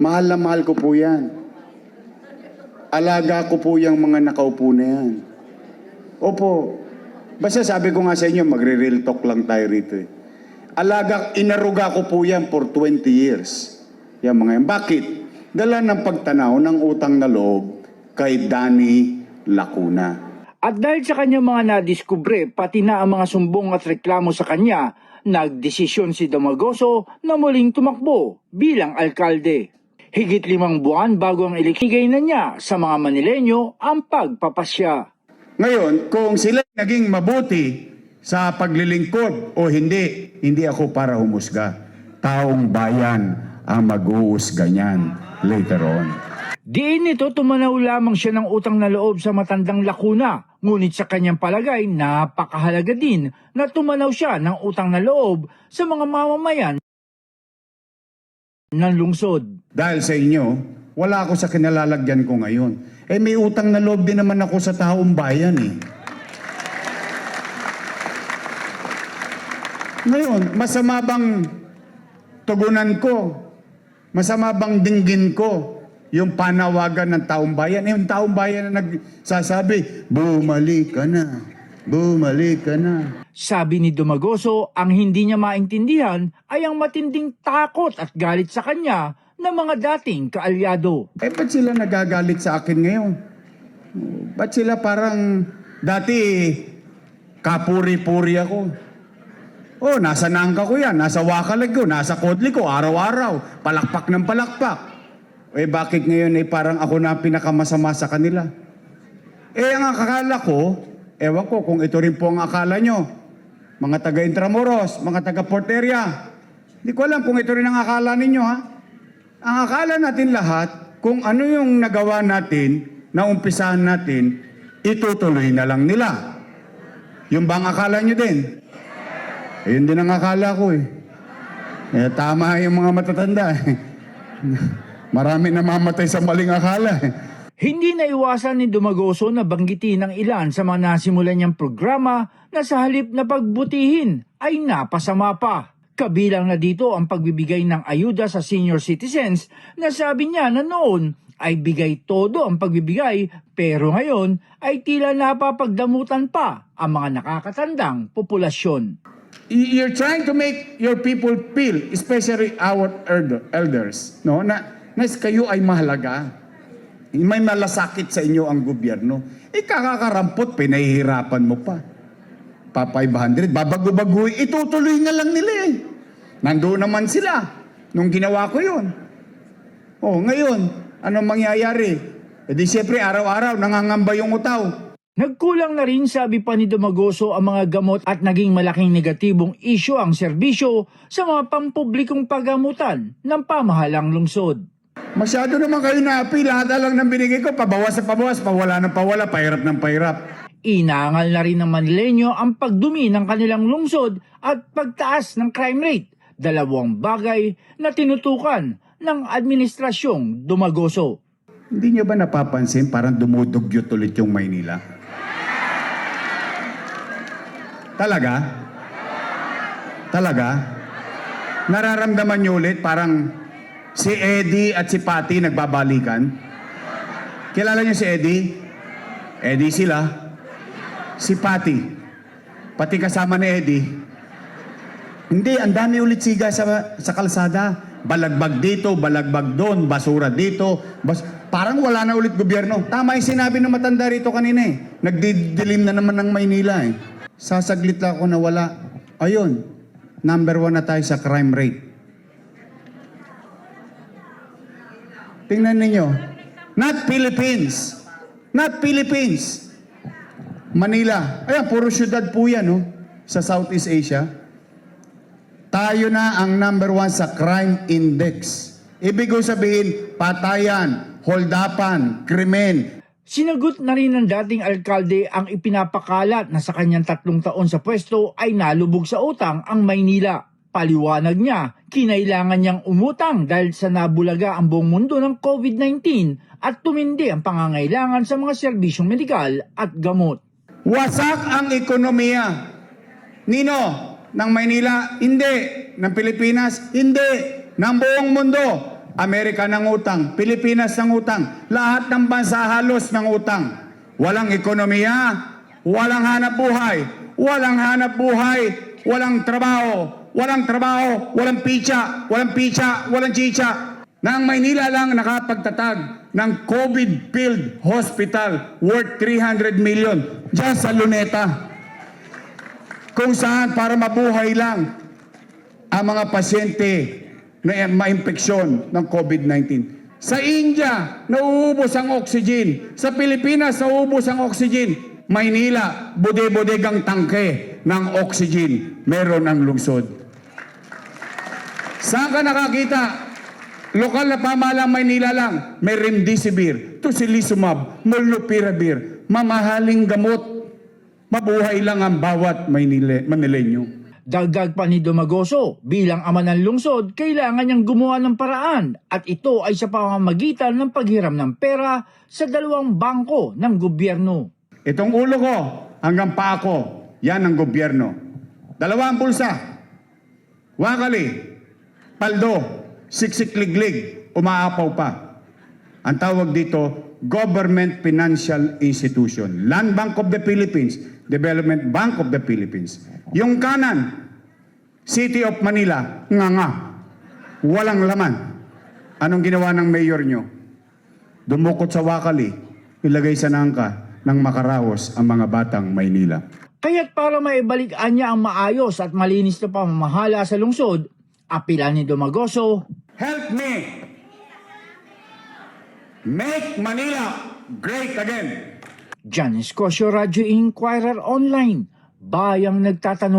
Mahal na mahal ko po yan. Alaga ko po yung mga nakaupo na yan. Opo. Basta sabi ko nga sa inyo, magre-real talk lang tayo rito eh. Alaga, inaruga ko po yan for 20 years. Yan mga yan. Bakit? Dala ng pagtanaw ng utang na loob kay Danny Lacuna. At dahil sa kanyang mga nadiskubre, pati na ang mga sumbong at reklamo sa kanya, nagdesisyon si Domagoso na muling tumakbo bilang alkalde. Higit limang buwan bago ang ilikigay na niya sa mga Manilenyo ang pagpapasya. Ngayon, kung sila naging mabuti sa paglilingkod o hindi, hindi ako para humusga. Taong bayan ang mag-uusga niyan later on. Diin nito tumanaw lamang siya ng utang na loob sa matandang lakuna, ngunit sa kanyang palagay napakahalaga din na tumanaw siya ng utang na loob sa mga mamamayan ng lungsod. Dahil sa inyo, wala ako sa kinalalagyan ko ngayon. Eh may utang na loob din naman ako sa taong bayan eh. Ngayon, masama bang tugunan ko? Masama bang dinggin ko yung panawagan ng taong bayan? Eh, yung taong bayan na nagsasabi, bumalik ka na, bumalik ka na. Sabi ni Dumagoso, ang hindi niya maintindihan ay ang matinding takot at galit sa kanya ng mga dating kaalyado. Eh, ba't sila nagagalit sa akin ngayon? Ba't sila parang dati kapuri-puri ako? Oh, nasa nangka ko yan, nasa wakalag ko, nasa kodli ko, araw-araw, palakpak ng palakpak. Eh, bakit ngayon eh parang ako na pinakamasama sa kanila? Eh, ang akala ko, ewan ko kung ito rin po ang akala nyo, mga taga Intramuros, mga taga Port Area, hindi ko alam kung ito rin ang akala ninyo ha. Ang akala natin lahat, kung ano yung nagawa natin, na umpisahan natin, itutuloy na lang nila. Yung bang akala nyo din? Ayun din ang akala ko eh. eh tama yung mga matatanda eh. Marami namamatay sa maling akala eh. Hindi na iwasan ni Dumagoso na banggitin ng ilan sa mga nasimulan niyang programa na sa halip na pagbutihin ay napasama pa. Kabilang na dito ang pagbibigay ng ayuda sa senior citizens na sabi niya na noon ay bigay todo ang pagbibigay pero ngayon ay tila napapagdamutan pa ang mga nakakatandang populasyon. You're trying to make your people feel, especially our elder- elders, no, na, na kayo ay mahalaga. May malasakit sa inyo ang gobyerno. Eh, kakakarampot, pinahihirapan mo pa. Pa 500, babago-bago, itutuloy nga lang nila eh. Nandoon naman sila nung ginawa ko yun. Oh, ngayon, anong mangyayari? Eh di siyempre, araw-araw, nangangamba yung utaw. Nagkulang na rin sabi pa ni Dumagoso ang mga gamot at naging malaking negatibong isyo ang serbisyo sa mga pampublikong pagamutan ng pamahalang lungsod. Masyado naman kayo na-happy. Lahat lang ng binigay ko, pabawas sa pabawas, pawala ng pawala, pahirap ng pahirap. Inangal na rin ng Manileño ang pagdumi ng kanilang lungsod at pagtaas ng crime rate, dalawang bagay na tinutukan ng administrasyong Dumagoso. Hindi niyo ba napapansin parang dumudugyot ulit yung Maynila? Talaga? Talaga? Nararamdaman niyo ulit parang si Eddie at si Patty nagbabalikan? Kilala niyo si Eddie? Eddie sila. Si Patty. Pati kasama ni Eddie. Hindi, ang dami ulit siga sa, sa kalsada. Balagbag dito, balagbag doon, basura dito. Bas, parang wala na ulit gobyerno. Tama yung sinabi ng matanda rito kanina eh. Nagdidilim na naman ng Maynila eh. Sasaglit lang ako na wala. Ayun, number one na tayo sa crime rate. Tingnan ninyo. Not Philippines. Not Philippines. Manila. Ayan, puro syudad po yan, no? Sa Southeast Asia. Tayo na ang number one sa crime index. Ibig ko sabihin, patayan, holdapan, krimen. Sinagot na rin ng dating alkalde ang ipinapakalat na sa kanyang tatlong taon sa pwesto ay nalubog sa utang ang Maynila. Paliwanag niya, kinailangan niyang umutang dahil sa nabulaga ang buong mundo ng COVID-19 at tumindi ang pangangailangan sa mga serbisyong medikal at gamot. Wasak ang ekonomiya. Nino, ng Maynila, hindi. Ng Pilipinas, hindi. Ng buong mundo. Amerika ng utang, Pilipinas ng utang, lahat ng bansa halos ng utang. Walang ekonomiya, walang hanap buhay, walang hanap buhay, walang trabaho, walang trabaho, walang picha, walang picha, walang chicha. Na ang Maynila lang nakapagtatag ng COVID-filled hospital worth 300 million dyan sa Luneta. Kung saan para mabuhay lang ang mga pasyente na ma-impeksyon ng COVID-19. Sa India, nauubos ang oxygen. Sa Pilipinas, nauubos ang oxygen. Maynila, bude-bodegang tangke ng oxygen. Meron ang lungsod. Saan ka nakakita? Lokal na pamahalang Maynila lang, may remdesivir, tocilizumab, molnupiravir, mamahaling gamot. Mabuhay lang ang bawat Maynila, Manileño. Dagdag pa ni Dumagoso, bilang ama ng lungsod, kailangan niyang gumawa ng paraan at ito ay sa pamamagitan ng paghiram ng pera sa dalawang bangko ng gobyerno. Itong ulo ko hanggang paa ko, yan ang gobyerno. Dalawa ang bulsa. Wakali, paldo, siksik-liglig, umaapaw pa. Ang tawag dito, Government Financial Institution. Land Bank of the Philippines, Development Bank of the Philippines. Yung kanan, City of Manila, nga nga. Walang laman. Anong ginawa ng mayor nyo? Dumukot sa wakali, ilagay sa nangka ng makaraos ang mga batang Maynila. Kaya't para maibalikan niya ang maayos at malinis na pamamahala sa lungsod, apila ni Dumagoso, Help me make Manila great again. Jan Escosio Radio Inquirer Online, bayang nagtatanong